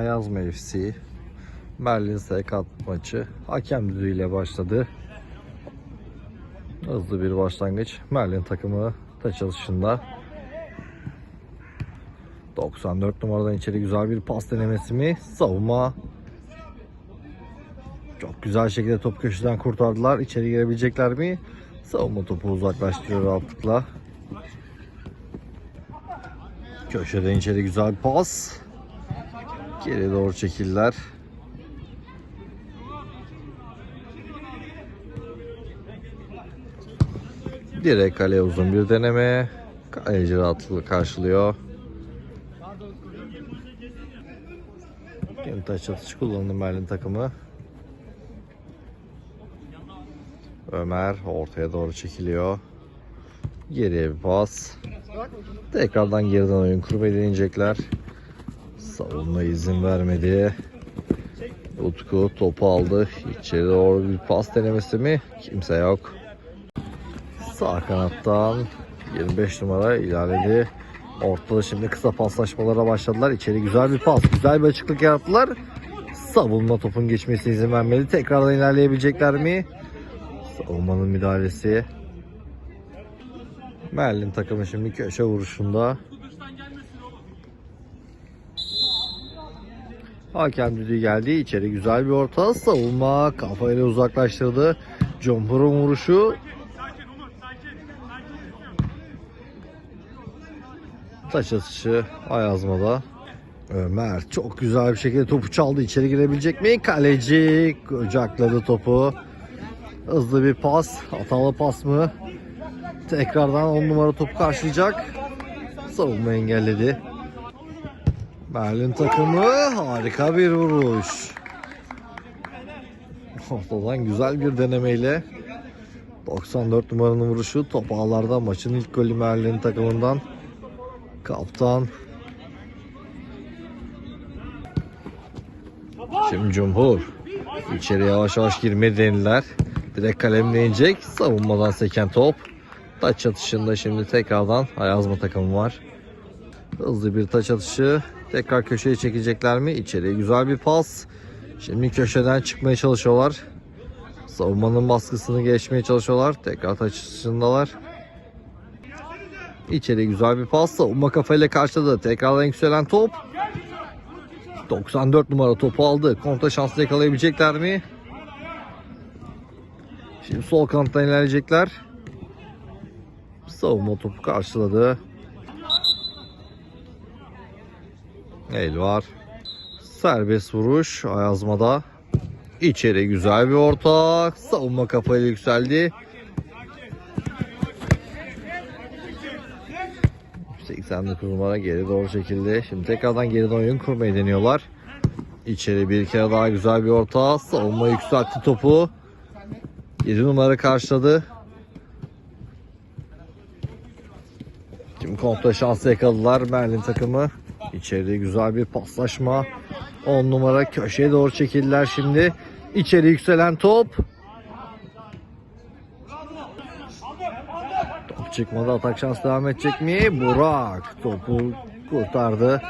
Ayaz mevsi. Berlin Sekat maçı hakem düdüğüyle başladı. Hızlı bir başlangıç. Merlin takımı taç alışında. 94 numaradan içeri güzel bir pas denemesi mi? Savunma. Çok güzel şekilde top köşeden kurtardılar. İçeri girebilecekler mi? Savunma topu uzaklaştırıyor rahatlıkla. Köşeden içeri güzel bir pas. Geri doğru çekildiler. Direkt kaleye uzun bir deneme. Kaleci rahatlıkla karşılıyor. Yeni taç atışı kullandı Merlin takımı. Ömer ortaya doğru çekiliyor. Geriye bir pas. Tekrardan geriden oyun kurmayı deneyecekler. Savunma izin vermedi. Utku topu aldı. İçeri doğru bir pas denemesi mi? Kimse yok. Sağ kanattan 25 numara ilerledi. Ortada şimdi kısa paslaşmalara başladılar. İçeri güzel bir pas. Güzel bir açıklık yarattılar. Savunma topun geçmesine izin vermedi. Tekrardan ilerleyebilecekler mi? Savunmanın müdahalesi. Merlin takımı şimdi köşe vuruşunda. Hakem düdüğü geldi. İçeri güzel bir orta. Savunma kafayla uzaklaştırdı. Jumper'ın vuruşu. Taç atışı Ayazma'da. Ömer çok güzel bir şekilde topu çaldı. İçeri girebilecek mi? Kaleci kucakladı topu. Hızlı bir pas. Hatalı pas mı? Tekrardan 10 numara topu karşılayacak. Savunma engelledi. Berlin takımı harika bir vuruş. Ortadan güzel bir denemeyle 94 numaranın vuruşu top ağlarda maçın ilk golü Merlin takımından. Kaptan Şimdi Cumhur içeri yavaş yavaş girmeyi denediler. Direkt kalemle inecek. Savunmadan seken top. Taç atışında şimdi tekrardan Ayazma takımı var. Hızlı bir taç atışı. Tekrar köşeye çekecekler mi? İçeriye güzel bir pas. Şimdi köşeden çıkmaya çalışıyorlar. Savunmanın baskısını geçmeye çalışıyorlar. Tekrar taç atışındalar. İçeri güzel bir pas. Savunma kafayla karşıladı. Tekrardan yükselen top. 94 numara topu aldı. Kontra şanslı yakalayabilecekler mi? Şimdi sol kanattan ilerleyecekler. Savunma topu karşıladı. El var. Serbest vuruş Ayazma'da. İçeri güzel bir orta. Savunma kafayla yükseldi. 89 numara geri doğru çekildi. Şimdi tekrardan geriden oyun kurmayı deniyorlar. İçeri bir kere daha güzel bir orta. Savunma yükseltti topu. 7 numara karşıladı. Şimdi kontra şansı yakaladılar Merlin takımı. İçeride güzel bir paslaşma. 10 numara köşeye doğru çekildiler şimdi. İçeri yükselen top. Top çıkmadı. Atak şans devam edecek mi? Burak topu kurtardı.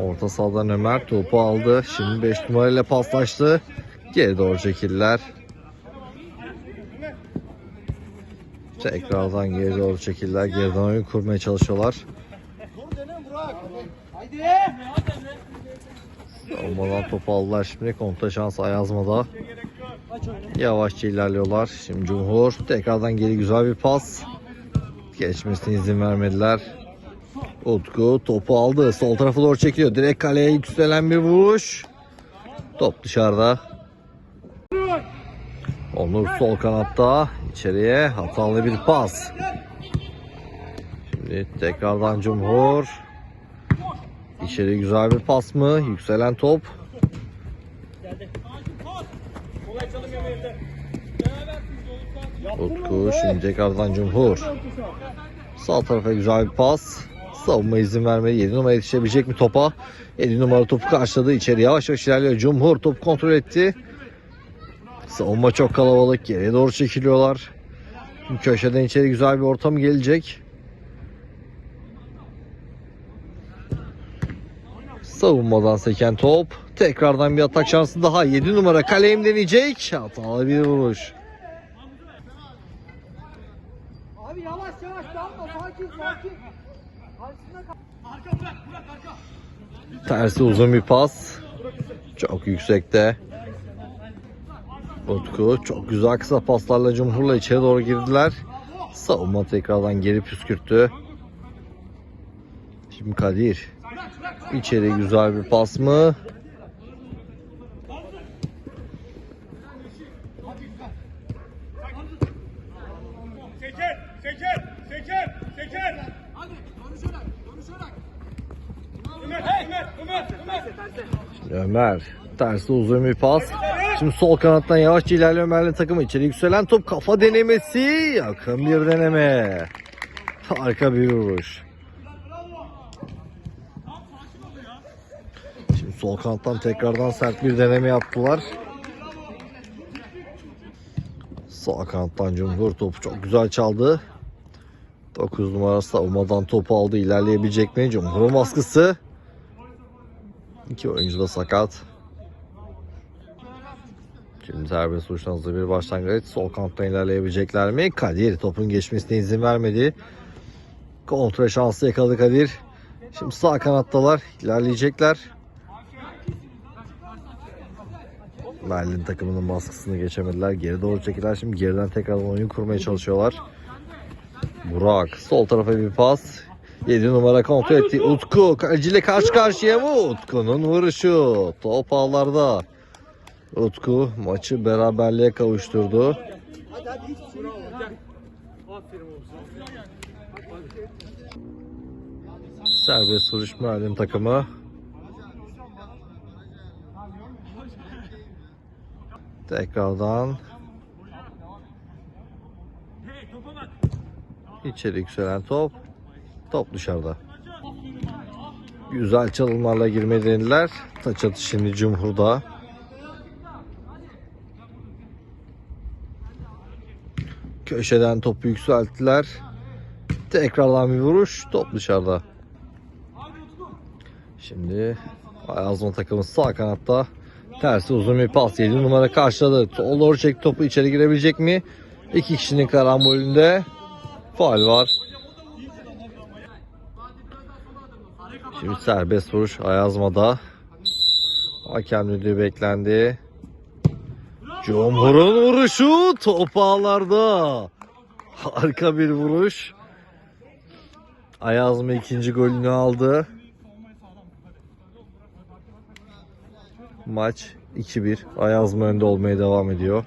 Orta sahadan Ömer topu aldı. Şimdi 5 numarayla paslaştı. Geri doğru çekildiler. Tekrardan geri doğru çekildiler. Geriden oyun kurmaya çalışıyorlar. Savunmadan topu aldılar şimdi. Kontra şans Ayazma'da. Yavaşça ilerliyorlar. Şimdi Cumhur. Tekrardan geri güzel bir pas. Geçmesine izin vermediler. Utku topu aldı. Sol tarafa doğru çekiyor. Direkt kaleye yükselen bir vuruş. Top dışarıda. Onur sol kanatta. içeriye hatalı bir pas. Şimdi tekrardan Cumhur. İçeri güzel bir pas mı? Yükselen top. Utku şimdi tekrardan Cumhur. Sağ tarafa güzel bir pas. Savunma izin vermedi. 7 numara yetişebilecek mi topa? 7 numara topu karşıladı. İçeri yavaş yavaş ilerliyor. Cumhur topu kontrol etti. Savunma çok kalabalık. Geriye doğru çekiliyorlar. Köşeden içeri güzel bir ortam gelecek. Savunmadan seken top. Tekrardan bir atak şansı daha. 7 numara kaleyim deneyecek. Hatalı bir vuruş. Abi yavaş yavaş dalma sakin sakin. Karşısında kal. Tersi uzun bir pas. Çok yüksekte. Utku çok güzel kısa paslarla Cumhur'la içeri doğru girdiler. Savunma tekrardan geri püskürttü. Şimdi Kadir. İçeri güzel bir pas mı? Ömer. Tersi uzun bir pas. Şimdi sol kanattan yavaşça ilerliyor Ömer'le takımı. içeri yükselen top kafa denemesi. Yakın bir deneme. Harika bir vuruş. Şimdi sol kanattan tekrardan sert bir deneme yaptılar. Sağ kanattan Cumhur topu çok güzel çaldı. 9 numara savunmadan topu aldı. İlerleyebilecek mi? Cumhur'un baskısı. İki oyuncu da sakat. Şimdi serbest hızlı bir başlangıç. Sol kanattan ilerleyebilecekler mi? Kadir topun geçmesine izin vermedi. Kontra şansı yakaladı Kadir. Şimdi sağ kanattalar. ilerleyecekler. Merlin takımının baskısını geçemediler. Geri doğru çekiler. Şimdi geriden tekrar oyun kurmaya çalışıyorlar. Burak sol tarafa bir pas. 7 numara kontrol etti. Utku kaleciyle karşı karşıya mı? Utku'nun vuruşu. Top ağlarda. Utku maçı beraberliğe kavuşturdu. Serbest vuruş Merlin takımı. Tekrardan içeri yükselen top. Top dışarıda. Güzel çalımlarla girmeyi denediler. Taç atışı şimdi Cumhur'da. Köşeden topu yükselttiler. Tekrardan bir vuruş. Top dışarıda. Şimdi Ayazma takımı sağ kanatta. Tersi uzun bir pas. 7 numara karşıladı. Doğru çekti topu içeri girebilecek mi? İki kişinin karambolünde faal var. Şimdi serbest vuruş Ayazma'da. Hakem düdüğü beklendi. Cumhur'un vuruşu top ağlarda. Harika bir vuruş. Ayazma ikinci golünü aldı. Maç 2-1. Ayazma önde olmaya devam ediyor.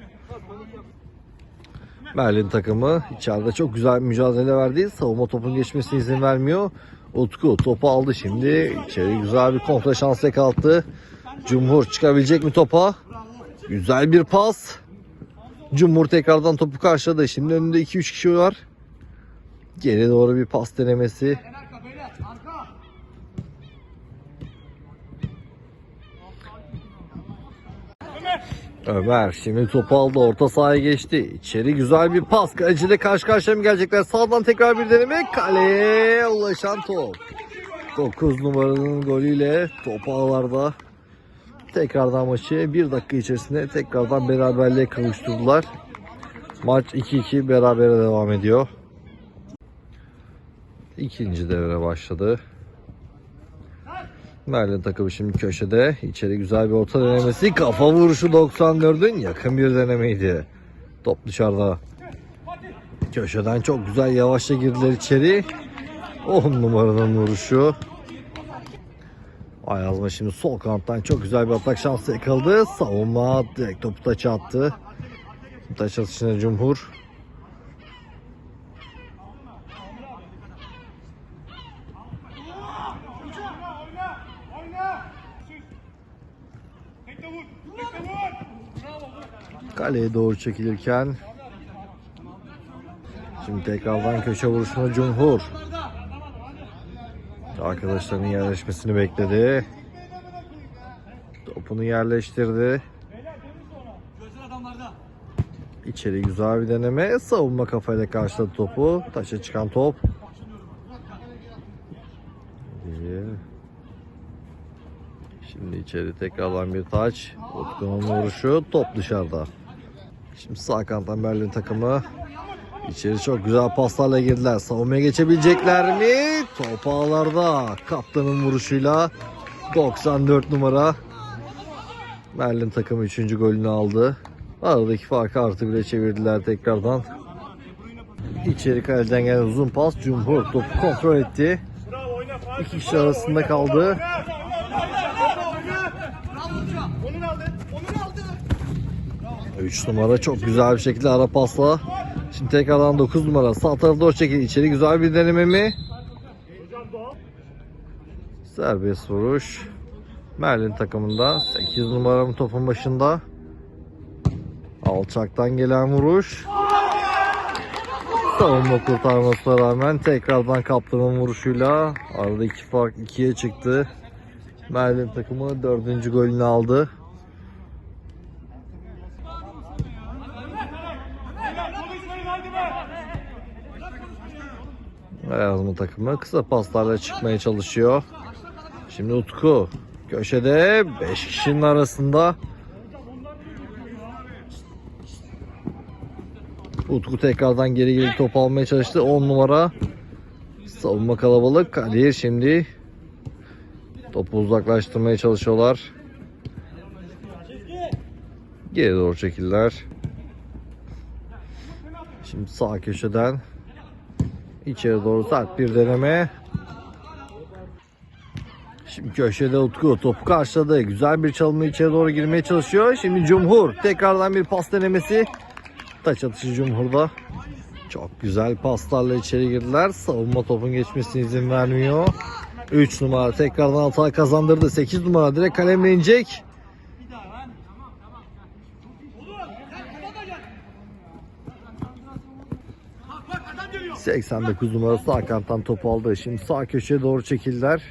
Merlin takımı içeride çok güzel mücadele verdi. Savunma topun geçmesine izin vermiyor. Utku topu aldı şimdi. İçeri güzel bir kontra şansı yakalattı. Cumhur çıkabilecek mi topa? Güzel bir pas. Cumhur tekrardan topu karşıladı. Şimdi önünde 2-3 kişi var. Geri doğru bir pas denemesi. Arka beyler arka. Ömer şimdi topu aldı orta sahaya geçti. İçeri güzel bir pas. Kaleciyle karşı karşıya mı gelecekler? Sağdan tekrar bir deneme. Kaleye ulaşan top. 9 numaranın golüyle top ağlarda. Tekrardan maçı bir dakika içerisinde tekrardan beraberliğe kavuşturdular. Maç 2-2 berabere devam ediyor. İkinci devre başladı. Merlin takımı şimdi köşede. İçeri güzel bir orta denemesi. Kafa vuruşu 94'ün yakın bir denemeydi. Top dışarıda. Köşeden çok güzel yavaşça girdiler içeri. 10 numaranın vuruşu. Ayazma şimdi sol kanattan çok güzel bir atak şansı yakaladı. Savunma direkt topu taça attı. Taç atışına Cumhur. Kaleye doğru çekilirken Şimdi tekrardan köşe vuruşuna Cumhur. Arkadaşlarının yerleşmesini bekledi. Topunu yerleştirdi. İçeri güzel bir deneme. Savunma kafayla karşıladı topu. Taşa çıkan top. Şimdi içeri tekrardan bir taç. Utku'nun vuruşu top dışarıda. Şimdi sağ kanattan Berlin takımı. İçeri çok güzel paslarla girdiler. Savunmaya geçebilecekler mi? Top ağlarda. Kaptanın vuruşuyla 94 numara. Berlin takımı 3. golünü aldı. Aradaki farkı artı bile çevirdiler tekrardan. İçeri kaleden gelen uzun pas. Cumhur topu kontrol etti. İki kişi arasında kaldı. Onun aldı. Onun aldı. 3 numara çok güzel bir şekilde ara pasla. Şimdi tekrardan 9 numara sağ tarafta o şekilde içeri güzel bir deneme mi? Serbest vuruş. Merlin takımında 8 numaranın topun başında. Alçaktan gelen vuruş. Savunma kurtarmasına rağmen tekrardan kaptanın vuruşuyla arada iki fark ikiye çıktı. Merlin takımı dördüncü golünü aldı. Ayazma takımı kısa paslarla çıkmaya çalışıyor. Şimdi Utku köşede 5 kişinin arasında. Utku tekrardan geri gelip top almaya çalıştı. 10 numara. Savunma kalabalık. Kadir şimdi topu uzaklaştırmaya çalışıyorlar. Geri doğru çekildiler. Şimdi sağ köşeden İçeri doğru sert bir deneme. Şimdi köşede Utku topu karşıladı. Güzel bir çalımla içeri doğru girmeye çalışıyor. Şimdi Cumhur tekrardan bir pas denemesi. Taç atışı Cumhur'da. Çok güzel paslarla içeri girdiler. Savunma topun geçmesine izin vermiyor. 3 numara tekrardan hata kazandırdı. 8 numara direkt kalemle inecek. 89 numara sağ kanattan topu aldı. Şimdi sağ köşeye doğru çekildiler.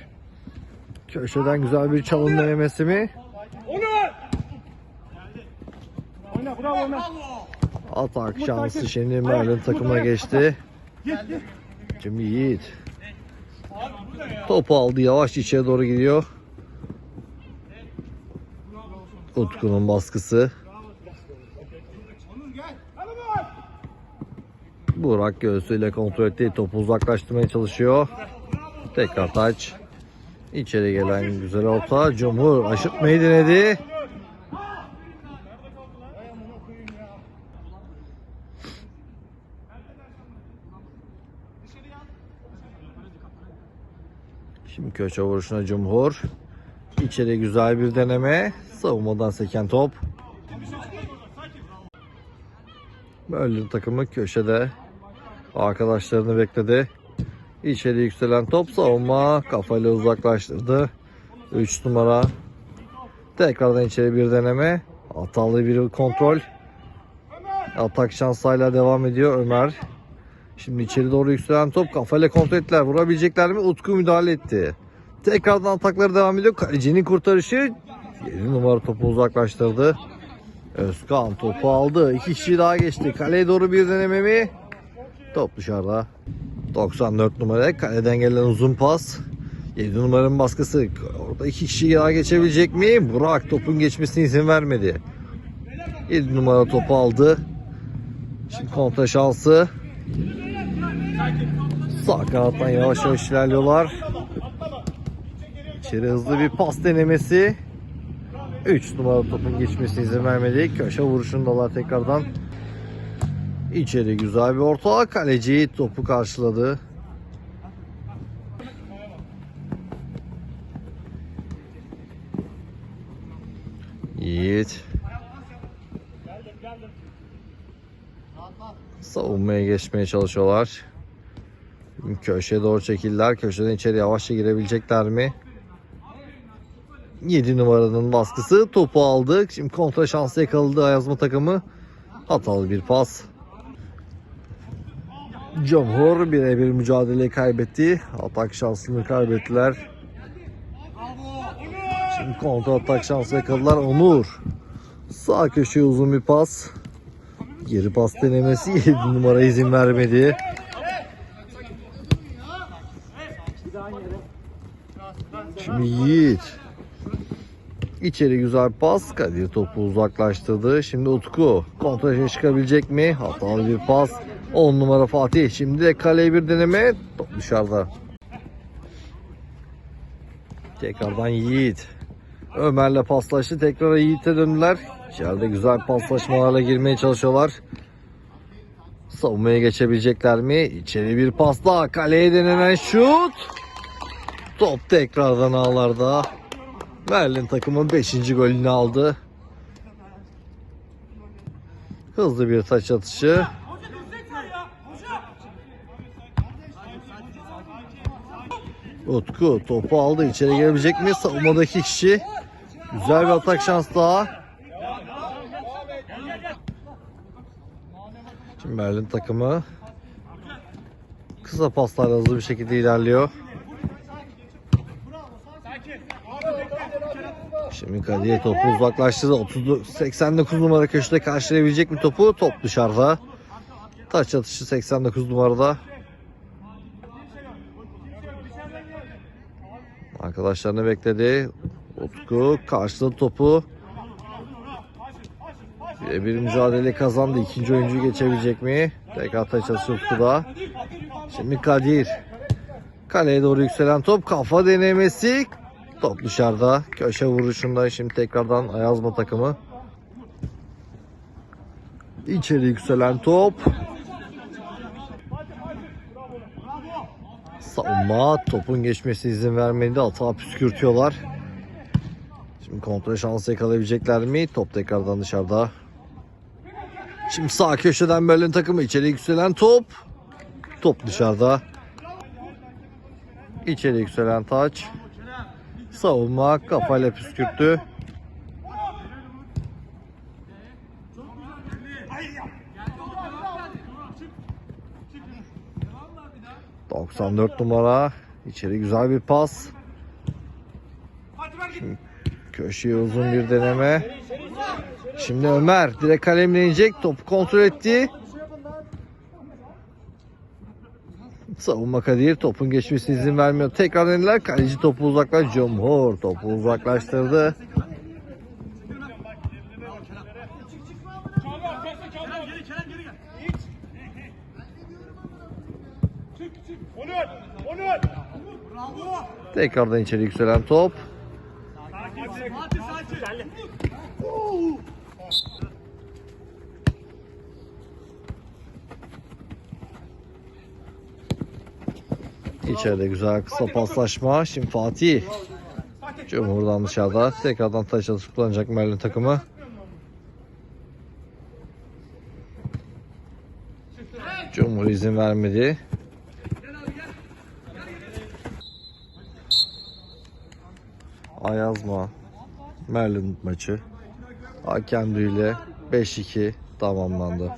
Köşeden güzel bir çalım denemesi mi? Atak şansı şimdi Merlin takımına geçti. Şimdi Yiğit. Topu aldı yavaş içeri doğru gidiyor. Utku'nun baskısı. Burak göğsüyle kontrol etti. Topu uzaklaştırmaya çalışıyor. Tekrar taç. İçeri gelen güzel orta. Cumhur aşırtmayı denedi. Şimdi köşe vuruşuna Cumhur. İçeri güzel bir deneme. Savunmadan seken top. Berlin takımı köşede arkadaşlarını bekledi. İçeri yükselen top savunma kafayla uzaklaştırdı. 3 numara. Tekrardan içeri bir deneme. Hatalı bir kontrol. Atak şansıyla devam ediyor Ömer. Şimdi içeri doğru yükselen top kafayla kontrol ettiler. Vurabilecekler mi? Utku müdahale etti. Tekrardan atakları devam ediyor. Kalecinin kurtarışı 7 numara topu uzaklaştırdı. Özkan topu aldı. İki kişi daha geçti. Kaleye doğru bir deneme mi? Top dışarıda. 94 numara kaleden gelen uzun pas. 7 numaranın baskısı. Orada iki kişi daha geçebilecek mi? Burak topun geçmesine izin vermedi. 7 numara topu aldı. Şimdi kontra şansı. Sağ kanattan yavaş yavaş ilerliyorlar. İçeri hızlı bir pas denemesi. 3 numara topun geçmesine izin vermedi. Köşe vuruşundalar tekrardan. İçeri güzel bir orta. Kaleci topu karşıladı. Yiğit. Savunmaya geçmeye çalışıyorlar. Köşeye doğru çekildiler. Köşeden içeri yavaşça girebilecekler mi? 7 numaranın baskısı topu aldı. Şimdi kontra şansı yakaladı Ayazma takımı. Hatalı bir pas. Cumhur birebir mücadeleyi kaybetti. Atak şansını kaybettiler. Şimdi kontra atak şansı yakaladılar. Onur. Sağ köşeye uzun bir pas. Geri pas denemesi 7 numara izin vermedi. Şimdi Yiğit. İçeri güzel pas. Kadir topu uzaklaştırdı. Şimdi Utku. Kontraja çıkabilecek mi? Hatalı bir pas. 10 numara Fatih. Şimdi de kaleye bir deneme. Top dışarıda. Tekrardan Yiğit. Ömer'le paslaştı. Tekrar Yiğit'e döndüler. İçeride güzel paslaşmalarla girmeye çalışıyorlar. Savunmaya geçebilecekler mi? İçeri bir pas daha. Kaleye denenen şut. Top tekrardan ağlarda. Berlin takımın 5. golünü aldı. Hızlı bir taç atışı. Utku topu aldı. İçeri gelebilecek mi? Savunmadaki kişi. Güzel bir atak şans daha. Şimdi Berlin takımı kısa paslarla hızlı bir şekilde ilerliyor. Şimdi Kadir topu uzaklaştırdı. 30, 89 numara köşede karşılayabilecek mi topu? Top dışarıda. Taç atışı 89 numarada. Arkadaşlarını bekledi. Utku karşıladı topu. Bir mücadele kazandı. İkinci oyuncu geçebilecek mi? Tekrar taç atışı Utku'da. Şimdi Kadir. Kaleye doğru yükselen top. Kafa denemesi. Top dışarıda. Köşe vuruşunda şimdi tekrardan Ayazma takımı. İçeri yükselen top. Savunma topun geçmesi izin vermedi. Hata püskürtüyorlar. Şimdi kontrol şansı yakalayabilecekler mi? Top tekrardan dışarıda. Şimdi sağ köşeden Berlin takımı içeri yükselen top. Top dışarıda. İçeri yükselen taç. Savunma kafayla püskürttü. ...94 numara... ...içeri güzel bir pas... Şimdi köşeye uzun bir deneme... ...şimdi Ömer direkt kalemle inecek... ...topu kontrol etti... Savunma Kadir topun geçmesine izin vermiyor. Tekrar denediler. Kaleci topu uzaklaş. Cumhur topu uzaklaştırdı. Onur! Onur! Tekrardan içeri yükselen top. İçeride güzel kısa paslaşma. Şimdi Fatih. Cumhur'dan dışarıda. Tekrardan taş atışı kullanacak Merlin takımı. Cumhur izin vermedi. Ayazma Merlin maçı Hakem ile 5-2 tamamlandı.